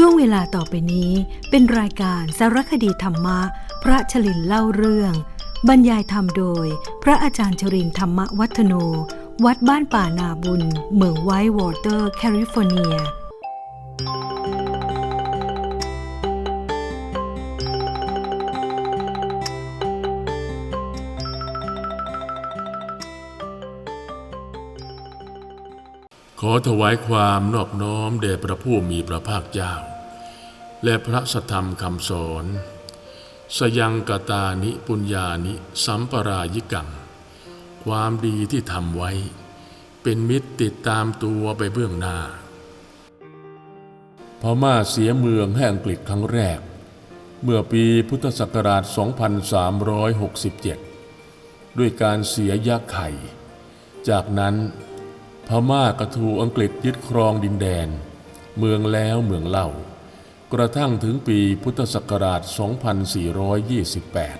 ช่วงเวลาต่อไปนี้เป็นรายการสารคดีธรรมะ พระชลินเล่าเรื่อง บรรยายธรรมโดย พระอาจารย์ชรินธรรมวัฒโน วัดบ้านป่านาบุญ เมืองไวท์วอเตอร์ แคลิฟอร์เนีย อถวายความนอบน้อมแด่พระผู้มีพระภาคเจ้า และพระสัธรรมคำสอน สยังกตานิปุญญานิสัมปรายิกัง ความดีที่ทำไว้ เป็นมิตรติดตามตัวไปเบื้องหน้าพม่าเสียเมืองแห่งอังกฤษครั้งแรก เมื่อปีพุทธศักราช 2367 ด้วยการเสียยักษ์ไข่ จากนั้น พม่ากระถูอังกฤษยึดครองดินแดน เมืองแล้วเมืองเล่า กระทั่งถึงปีพุทธศักราช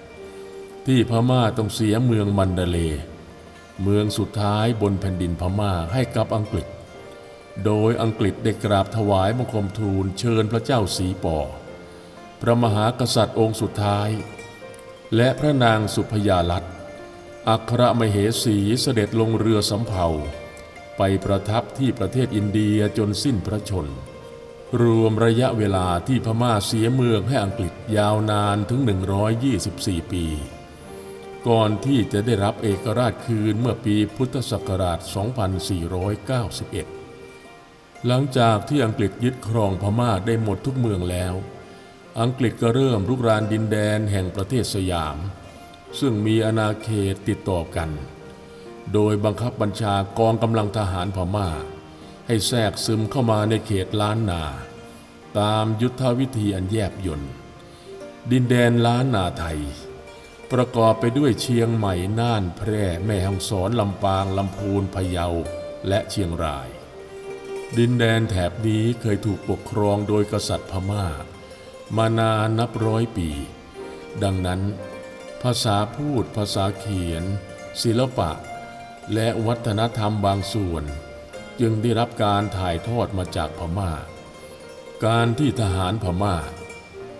2428 ที่พม่าต้องเสียเมืองมันดาเล เมืองสุดท้ายบนแผ่นดินพม่าให้กับอังกฤษ โดยอังกฤษได้กราบถวายบังคมทูลเชิญพระเจ้าสีปอ พระมหากษัตริย์องค์สุดท้าย และพระนางสุพยาลัตอัครมเหสีเสด็จลงเรือสำเภา ไปประทับที่ประเทศอินเดียจนสิ้นพระชน รวมระยะเวลาที่พม่าเสียเมืองให้อังกฤษยาวนานถึง 124 ปี ก่อนที่จะได้รับเอกราชคืนเมื่อปีพุทธศักราช 2491 หลังจากที่อังกฤษยึดครองพม่าได้หมดทุกเมืองแล้ว อังกฤษก็เริ่มรุกรานดินแดนแห่งประเทศสยาม ซึ่งมีอาณาเขตติดต่อกัน โดยบังคับบัญชากองกำลังทหารพม่า ให้แทรกซึมเข้ามาในเขตล้านนา ตามยุทธวิธีอันแยบยนต์ดินแดนล้านนาไทย ประกอบไปด้วยเชียงใหม่น่านแพร่แม่ฮ่องสอนลำปางลำพูนพะเยาและเชียงราย ดินแดนแถบนี้เคยถูกปกครองโดยกษัตริย์พม่า มานานนับร้อยปี ดังนั้น ภาษาพูดภาษาเขียน ศิลปะ และวัฒนธรรมบางส่วน จึงได้รับการถ่ายทอดมาจากพม่า การที่ทหารพม่า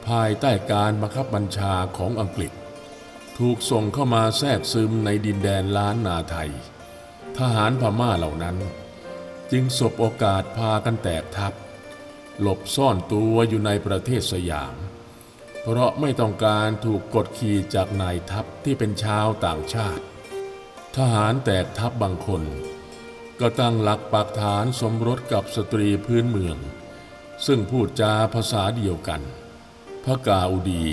ภายใต้การบังคับบัญชาของอังกฤษ ถูกส่งเข้ามาแทรกซึมในดินแดนล้านนาไทย ทหารพม่าเหล่านั้น จึงสบโอกาสพากันแตกทัพ หลบซ่อนตัวอยู่ในประเทศสยาม เพราะไม่ต้องการถูกกดขี่จากนายทัพที่เป็นชาวต่างชาติ ทหารแตกทัพบางคน ก็ตั้งหลักปักฐานสมรสกับสตรีพื้นเมือง ซึ่งพูดจาภาษาเดียวกัน พระกาอุดี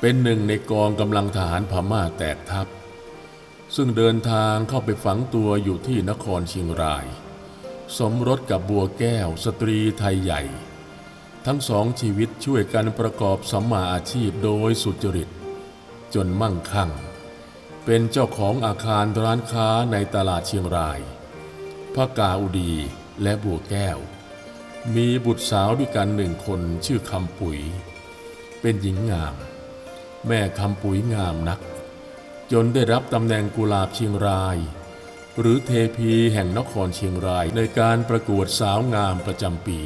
เป็นหนึ่งในกองกำลังทหารพม่าแตกทัพ ซึ่งเดินทางเข้าไปฝังตัวอยู่ที่นครเชียงราย สมรสกับบัวแก้วสตรีไทยใหญ่ ทั้งสองชีวิตช่วยกันประกอบสัมมาอาชีพโดยสุจริต จนมั่งคั่ง เป็นเจ้าของอาคารร้านค้าในตลาดเชียงรายพระกาอุดีและบัวแก้ว มีบุตรสาวด้วยกันหนึ่งคนชื่อคำปุ๋ย เป็นหญิงงาม แม่คำปุ๋ยงามนัก จนได้รับตำแหน่งกุลาบเชียงราย หรือเทพีแห่งนครเชียงรายในการประกวดสาวงามประจำปี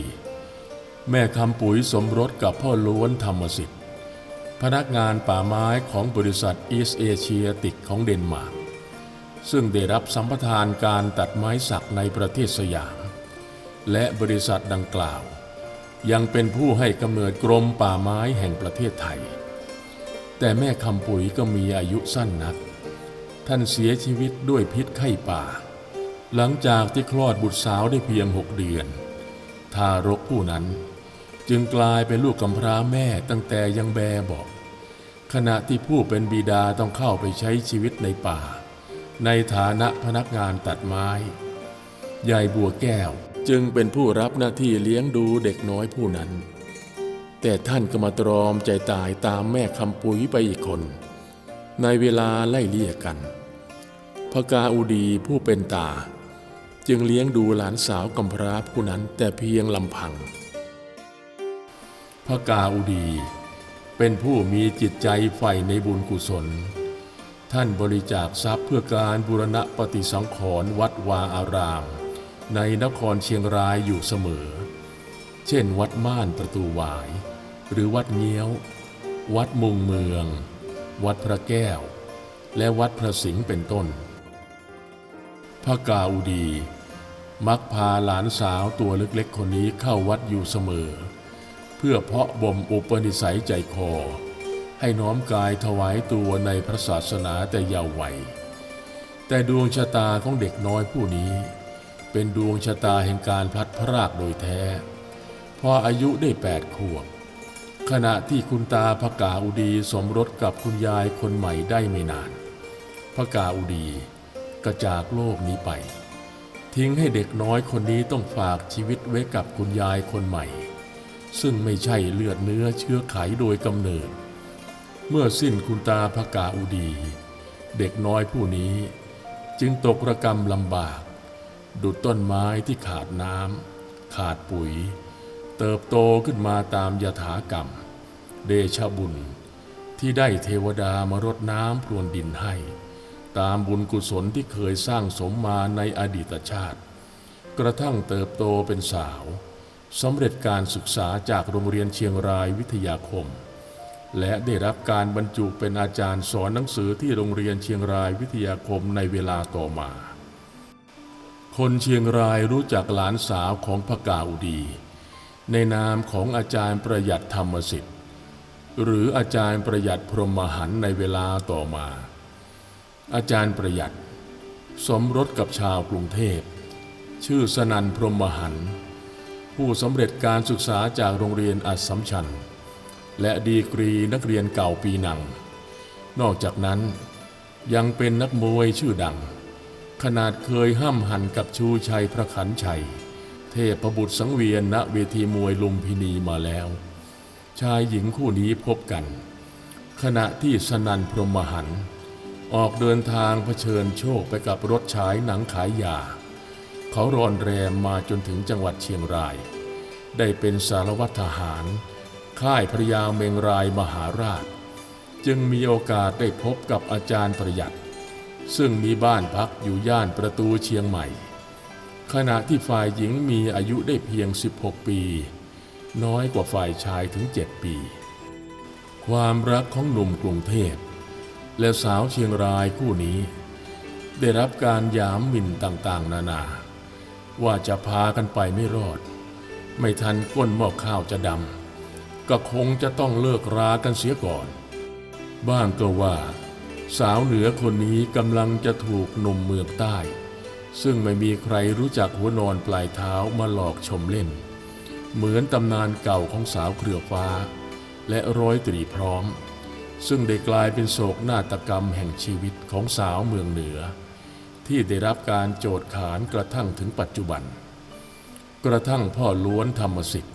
แม่คำปุ๋ยสมรสกับพ่อล้วนธรรมสิทธิ พนักงานป่าไม้ของบริษัทอีสเอเชียติกของเดนมาร์กซึ่งได้รับสัมปทานการตัดไม้สักในประเทศสยาม และบริษัทดังกล่าว ยังเป็นผู้ให้กำเนิดกรมป่าไม้แห่งประเทศไทย แต่แม่คำปุ๋ยก็มีอายุสั้นนัก ท่านเสียชีวิตด้วยพิษไข้ป่า หลังจากที่คลอดบุตรสาวได้เพียงหกเดือน ทารกผู้นั้นจึงกลายเป็นลูกกำพร้าแม่ตั้งแต่ยังแบเบอก ขณะที่ผู้เป็นบิดาต้องเข้าไปใช้ชีวิตในป่า ในฐานะพนักงานตัดไม้ยายบัวแก้วจึงเป็นผู้รับหน้าที่เลี้ยงดูเด็กน้อยผู้นั้น แต่ท่านก็มาตรอมใจตายตามแม่คำปุ๋ยไปอีกคน ในเวลาไล่เลี่ยกันพระกาอุดีผู้เป็นตา จึงเลี้ยงดูหลานสาวกำพร้าผู้นั้นแต่เพียงลำพังพระกาอุดี เป็นผู้มีจิตใจใฝ่ในบุญกุศล ท่านบริจาคทรัพย์เพื่อการบูรณะปฏิสังขรณ์วัดวาอาราม ในนครเชียงรายอยู่เสมอ เช่น วัดม่านประตูหวาย หรือวัดเงี้ยว วัดมุงเมือง วัดพระแก้ว และวัดพระสิงห์เป็นต้น พระกาอุดี มักพาหลานสาวตัวเล็กๆคนนี้เข้าวัดอยู่เสมอ พื่อเพาะบ่มอุปนิสัยใจคอ ให้น้อมกายถวายตัวในพระศาสนาแต่ยาว์วัย แต่ดวงชะตาของเด็กน้อยผู้นี้ เป็นดวงชะตาแห่งการพลัดพรากโดยแท้ พออายุได้แปดขวบ ขณะที่คุณตาพระกาอุดีสมรสกับคุณยายคนใหม่ได้ไม่นานพระกาอุดีก็จากโลกนี้ไป ทิ้งให้เด็กน้อยคนนี้ต้องฝากชีวิตไว้กับคุณยายคนใหม่ ซึ่งไม่ใช่เลือดเนื้อเชื้อไขโดยกำเนิด เมื่อสิ้นคุณตาพระกาอุดี เด็กน้อยผู้นี้จึงตกระกรรมลำบาก ดุดต้นไม้ที่ขาดน้ำขาดปุ๋ย เติบโตขึ้นมาตามยถากรรม เดชบุญ ที่ได้เทวดามารดน้ำพรวนดินให้ ตามบุญกุศลที่เคยสร้างสมมาในอดีตชาติ กระทั่งเติบโตเป็นสาว สำเร็จการศึกษาจากโรงเรียนเชียงรายวิทยาคม และได้รับการบรรจุเป็นอาจารย์สอนหนังสือที่โรงเรียนเชียงรายวิทยาคมในเวลาต่อมา คนเชียงรายรู้จักหลานสาวของพระกาอุดี ในนามของอาจารย์ประหยัดธรรมสิทธิ์หรืออาจารย์ประหยัดพรหมหันต์ในเวลาต่อมา อาจารย์ประหยัด สมรสกับชาวกรุงเทพ ชื่อสนันพรหมหันต์ ผู้สำเร็จการศึกษาจากโรงเรียนอัสสัมชัญ และดีกรีนักเรียนเก่าปีหนัง นอกจากนั้นยังเป็นนักมวยชื่อดัง ขนาดเคยห้ำหันกับชูชัยพระขันชัย เทพบุตรสังเวียนณเวทีมวยลุมพินีมาแล้ว ชายหญิงคู่นี้พบกัน ขณะที่สนันพรหมหัน ออกเดินทางเผชิญโชคไปกับรถฉายหนังขายยา เขารอนแรมมาจนถึงจังหวัดเชียงราย ได้เป็นสารวัตรทหาร ค่ายพระยาเมงรายมหาราช จึงมีโอกาสได้พบกับอาจารย์ประหยัด ซึ่งมีบ้านพักอยู่ย่านประตูเชียงใหม่ ขณะที่ฝ่ายหญิงมีอายุได้เพียง 16 ปี น้อยกว่าฝ่ายชายถึง 7 ปี ความรักของหนุ่มกรุงเทพและสาวเชียงรายคู่นี้ ได้รับการยามหมิ่นต่างๆ นานา ว่าจะพากันไปไม่รอด ไม่ทันก้นหม้อข้าวจะดำก็คงจะต้องเลิกรากันเสียก่อน บ้างก็ว่า สาวเหนือคนนี้กำลังจะถูกหนุ่มเมืองใต้ ซึ่งไม่มีใครรู้จักหัวนอนปลายเท้ามาหลอกชมเล่น เหมือนตำนานเก่าของสาวเครือฟ้า และร้อยตรีพร้อม ซึ่งได้กลายเป็นโศกนาฏกรรมแห่งชีวิตของสาวเมืองเหนือ ที่ได้รับการโจทย์ขานกระทั่งถึงปัจจุบัน กระทั่งพ่อล้วนธรรมสิทธิ์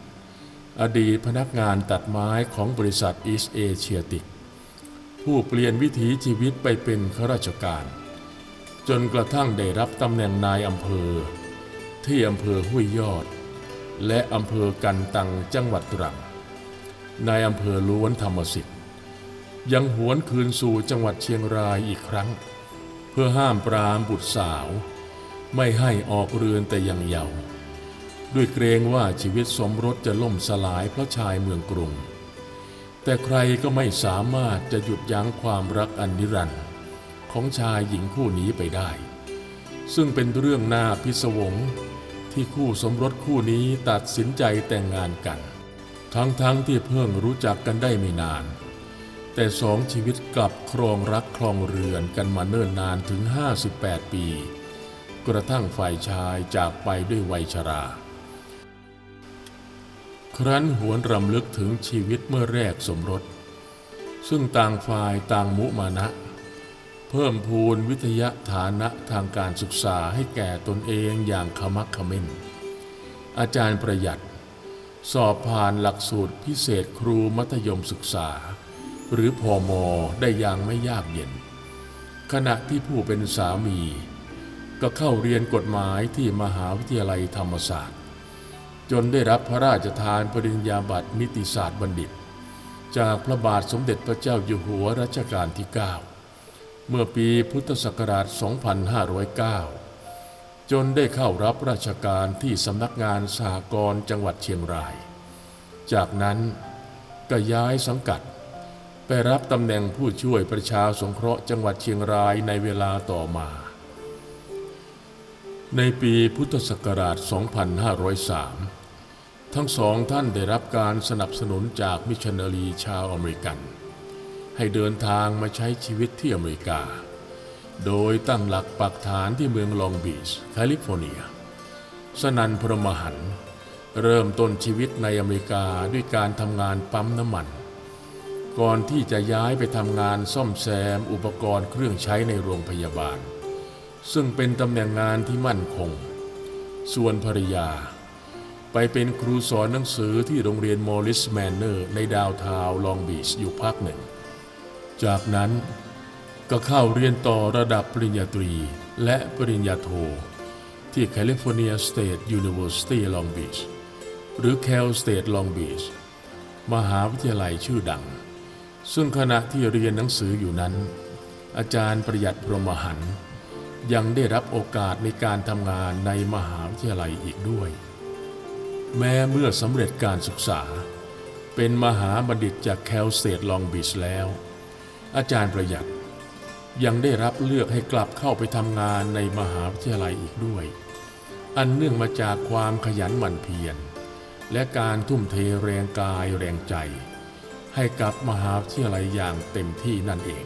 อดีตพนักงานตัดไม้ของบริษัทอีสเอเชียติก ผู้เปลี่ยนวิถีชีวิตไปเป็นข้าราชการ จนกระทั่งได้รับตำแหน่งนายอำเภอ ที่อำเภอห้วยยอด และอำเภอกันตังจังหวัดตรังนายอำเภอล้วนธรรมสิทธิ์ ยังหวนคืนสู่จังหวัดเชียงรายอีกครั้ง พื่อห้ามปรามบุตรสาว ไม่ให้ออกเรือนแต่ยังเยาว์ด้วยเกรงว่าชีวิตสมรสจะล่มสลายเพราะชายเมืองกรุง แต่ใครก็ไม่สามารถจะหยุดยั้งความรักอันนิรันดร์ของชายหญิงคู่นี้ไปได้ ซึ่งเป็นเรื่องน่าพิศวงที่คู่สมรสคู่นี้ตัดสินใจแต่งงานกัน ทั้งๆทที่เพิ่งรู้จักกันได้ไม่นาน แต่สองชีวิตกลับครองรักครองเรือนกันมาเนิ่นนานถึง 58 ปี กระทั่งฝ่ายชายจากไปด้วยวัยชรา ครั้นหวนรำลึกถึงชีวิตเมื่อแรกสมรส ซึ่งต่างฝ่ายต่างมุมานะ เพิ่มพูนวิทยาฐานะทางการศึกษาให้แก่ตนเองอย่างขมักขม้น อาจารย์ประหยัด สอบผ่านหลักสูตรพิเศษครูมัธยมศึกษา หรือพอมอได้อย่างไม่ยากเย็น ขณะที่ผู้เป็นสามี ก็เข้าเรียนกฎหมายที่มหาวิทยาลัยธรรมศาสตร์ จนได้รับพระราชทานปริญญาบัตรนิติศาสตร์บัณฑิต จากพระบาทสมเด็จพระเจ้าอยู่หัวรัชกาลที่ 9 เมื่อปีพุทธศักราช 2509 จนได้เข้ารับราชการที่สำนักงานสหกรณ์จังหวัดเชียงราย จากนั้นก็ย้ายสังกัด ไปรับตำแหน่งผู้ช่วยประชาสงเคราะห์จังหวัดเชียงรายในเวลาต่อมา ในปีพุทธศักราช 2503 ทั้งสองท่านได้รับการสนับสนุนจากมิชชันนารีชาวอเมริกัน ให้เดินทางมาใช้ชีวิตที่อเมริกา โดยตั้งหลักปักฐานที่เมืองลองบีชแคลิฟอร์เนีย สนันพรหมหันต์เริ่มต้นชีวิตในอเมริกาด้วยการทำงานปั๊มน้ำมัน ก่อนที่จะย้ายไปทำงานซ่อมแซมอุปกรณ์เครื่องใช้ในโรงพยาบาล ซึ่งเป็นตำแหน่งงานที่มั่นคง ส่วนภรยา ไปเป็นครูสอนหนังสือที่โรงเรียนมอริสแมนเนอร์ในดาวทาวลองบีชอยู่พักหนึ่ง จากนั้นก็เข้าเรียนต่อระดับปริญญาตรีและปริญญาโท ที่ California State University Long Beach หรือ Cal State Long Beach มหาวิทยาลัยชื่อดัง ซึ่งขณะที่เรียนหนังสืออยู่นั้น อาจารย์ประหยัดพรหมหันยังได้รับโอกาสในการทำงานในมหาวิทยาลัยอีกด้วย แม้เมื่อสำเร็จการศึกษา เป็นมหาบัณฑิตจาก Cal State Long Beach แล้ว อาจารย์ประหยัดยังได้รับเลือกให้กลับเข้าไปทำงานในมหาวิทยาลัยอีกด้วย อันเนื่องมาจากความขยันหมั่นเพียรและการทุ่มเทแรงกายแรงใจ ให้กับมหาวิทยาลัยอย่างเต็มที่นั่นเอง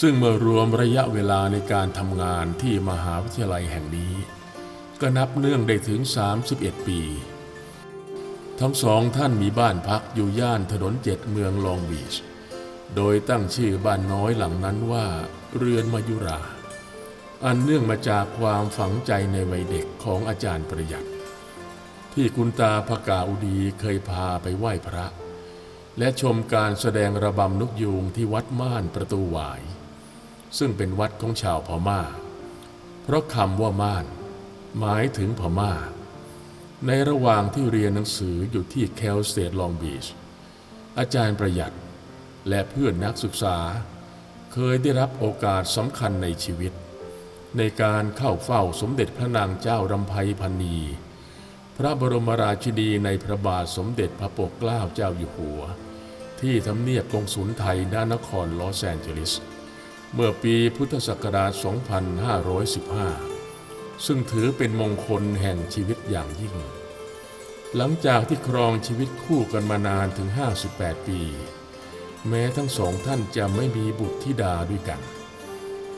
ซึ่งเมื่อรวมระยะเวลาในการทำงานที่มหาวิทยาลัยแห่งนี้ ก็นับเนื่องได้ถึง 31 ปี ทั้งสองท่านมีบ้านพักอยู่ย่านถนนเจ็ดเมืองลองบีช โดยตั้งชื่อบ้านน้อยหลังนั้นว่าเรือนมายุรา อันเนื่องมาจากความฝังใจในวัยเด็กของอาจารย์ประหยัด ที่คุณตาพกาอุดีเคยพาไปไหว้พระ และชมการแสดงระบำนกยูงที่วัดม่านประตูหวาย ซึ่งเป็นวัดของชาวพม่า เพราะคำว่าม่าน หมายถึงพม่า ในระหว่างที่เรียนหนังสืออยู่ที่แคลสเตทลองบีช อาจารย์ประหยัดและเพื่อนนักศึกษา เคยได้รับโอกาสสำคัญในชีวิต ในการเข้าเฝ้าสมเด็จพระนางเจ้ารำไพพันนีพระบรมราชินีในพระบาทสมเด็จพระปกเกล้าเจ้าอยู่หัว ที่ทำเนียบกงสุลไทยณนครลอสแอนเจลิส เมื่อปีพุทธศักราช 2515 ซึ่งถือเป็นมงคลแห่งชีวิตอย่างยิ่ง หลังจากที่ครองชีวิตคู่กันมานานถึง 58 ปี แม้ทั้งสองท่านจะไม่มีบุตรธิดาด้วยกัน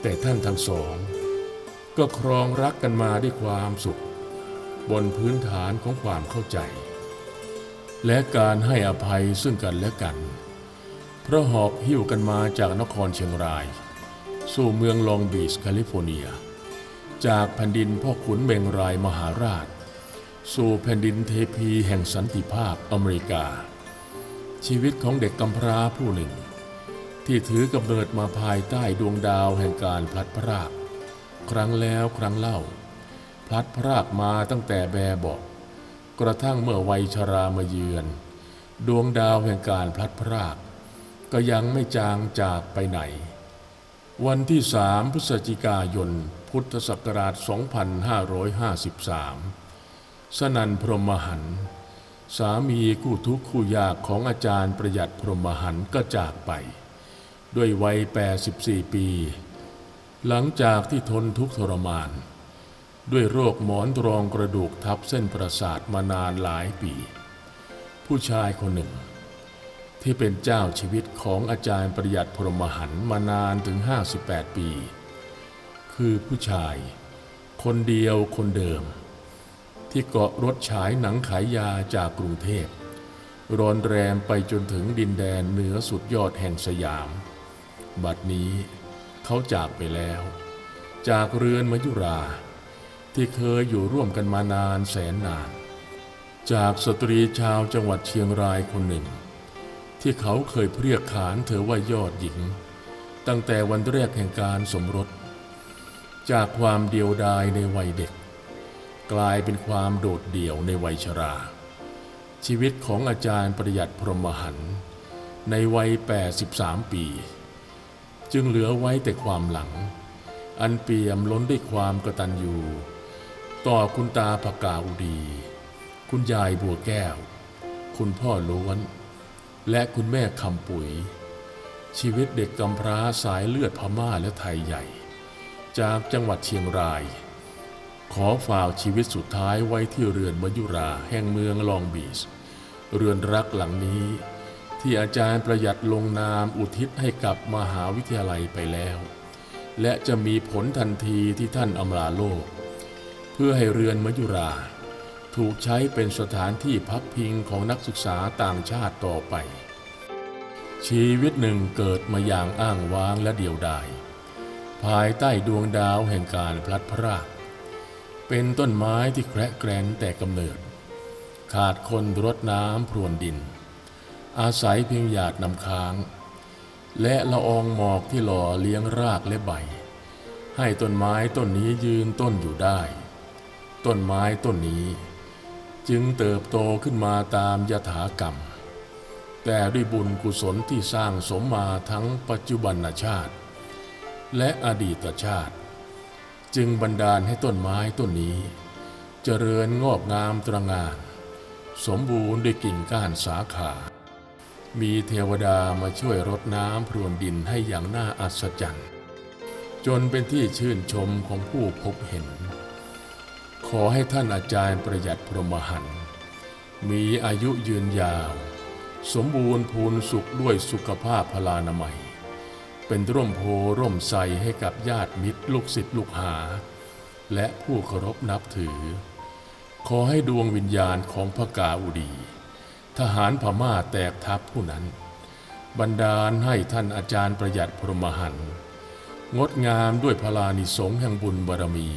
แต่ท่านทั้งสอง ก็ครองรักกันมาด้วยความสุข บนพื้นฐานของความเข้าใจ และการให้อภัยซึ่งกันและกัน เพราะหอบหิ้วกันมาจากนครเชียงราย สู่เมืองลองบีชแคลิฟอร์เนีย จากแผ่นดินพ่อขุนเมงรายมหาราช สู่แผ่นดินเทพีแห่งสันติภาพอเมริกา ชีวิตของเด็กกำพร้าผู้หนึ่ง ที่ถือกำเนิดมาภายใต้ดวงดาวแห่งการพลัดพราก ครั้งแล้วครั้งเล่า พลัดพรากมาตั้งแต่แบบบอก กระทั่งเมื่อวัยชรามาเยือน ดวงดาวแห่งการพลัดพราก ก็ยังไม่จางจากไปไหน วันที่สามพฤศจิกายน พุทธศักราช 2553 สนันพรหมหัน สามีคู่ทุกข์คู่ยากของอาจารย์ประหยัดพรหมหันก็จากไป ด้วยวัย 84 ปี หลังจากที่ทนทุกข์ทรมาน ด้วยโรคหมอนรองกระดูกทับเส้นประสาทมานานหลายปี ผู้ชายคนหนึ่ง ที่เป็นเจ้าชีวิตของอาจารย์ประหยัดพรหมหันมานานถึง 58 ปี คือผู้ชาย คนเดียวคนเดิม ที่เกาะรถฉายหนังขายยาจากกรุงเทพรอนแรมไปจนถึงดินแดนเหนือสุดยอดแห่งสยาม บัดนี้เขาจากไปแล้ว จากเรือนมยุรา ที่เคยอยู่ร่วมกันมานานแสนนาน จากสตรีชาวจังหวัดเชียงรายคนหนึ่ง ที่เขาเคยเรียกขานเธอว่ายอดหญิง ตั้งแต่วันแรกแห่งการสมรส จากความเดียวดายในวัยเด็ก กลายเป็นความโดดเดี่ยวในวัยชรา ชีวิตของอาจารย์ประหยัดพรหมหันในวัย 83 ปี จึงเหลือไว้แต่ความหลังอันเปี่ยมล้นด้วยความกระตัญญู ต่อคุณตาผกาอุดี คุณยายบัวแก้ว คุณพ่อล้วน และคุณแม่คำปุ๋ย ชีวิตเด็กกำพร้าสายเลือดพม่าและไทยใหญ่ จากจังหวัดเชียงราย ขอฝากชีวิตสุดท้ายไว้ที่เรือนมยุราแห่งเมืองลองบีชเรือนรักหลังนี้ ที่อาจารย์ประหยัดลงนามอุทิศให้กับมหาวิทยาลัยไปแล้ว และจะมีผลทันทีที่ท่านอำลาโลก พื่อให้เรือนมยุรา ถูกใช้เป็นสถานที่พักพิงของนักศึกษาต่างชาติต่อไป ชีวิตหนึ่งเกิดมาอย่างอ้างว้างและเดียวดาย ภายใต้ดวงดาวแห่งการพลัดพรากเป็นต้นไม้ที่แคระแกรนแต่กำเนิด ขาดคนรดน้ำพรวนดิน อาศัยเพียงหยาดน้ำค้าง และละอองหมอกที่หล่อเลี้ยงรากและใบ ให้ต้นไม้ต้นนี้ยืนต้นอยู่ได้ ต้นไม้ต้นนี้ จึงเติบโตขึ้นมาตามยถากรรม แต่ด้วยบุญกุศลที่สร้างสมมาทั้งปัจจุบันชาติ และอดีตชาติ จึงบันดาลให้ต้นไม้ต้นนี้ เจริญงอกงามตระงาน สมบูรณ์ด้วยกิ่งก้านสาขา มีเทวดามาช่วยรดน้ำพรวนดินให้อย่างน่าอัศจรรย์ จนเป็นที่ชื่นชมของผู้พบเห็น ขอให้ท่านอาจารย์ประหยัดพรหมหันต์มีอายุยืนยาว สมบูรณ์พูนสุขด้วยสุขภาพพลานามัย เป็นร่มโพร่มใสให้กับญาติมิตรลูกศิษย์ลูกหา และผู้เคารพนับถือ ขอให้ดวงวิญญาณของพระกาอุดี ทหารพม่าแตกทัพผู้นั้นบันดาลให้ท่านอาจารย์ประหยัดพรหมหันต์งดงามด้วยพลานิสงแห่งบุญบารมี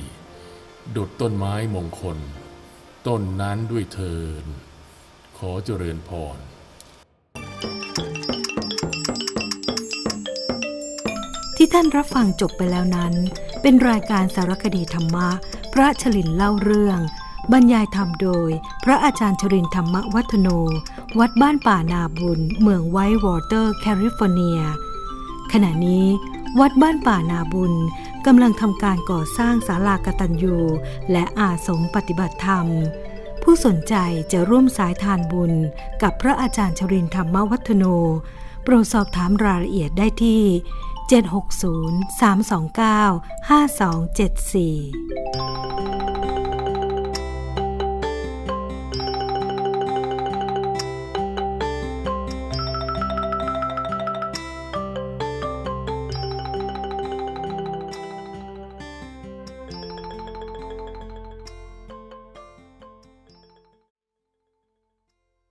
ดุดต้นไม้มงคล ต้นนั้นด้วยเทิน ขอเจริญพรที่ท่านรับฟังจบไปแล้วนั้น เป็นรายการสารคดีธรรมะ พระชลินเล่าเรื่อง บรรยายธรรมโดย พระอาจารย์ชรินธรรมวัฒโน วัดบ้านป่านาบุญ เมืองไวท์วอเตอร์ แคลิฟอร์เนีย ขณะนี้ วัดบ้านป่านาบุญ กำลังทำการก่อสร้างศาลากตัญญูและอาสมปฏิบัติธรรม ผู้สนใจจะร่วมสายทานบุญกับพระอาจารย์ชรินธรรมวัฒโน โปรดสอบถามรายละเอียดได้ที่ 760 329 5274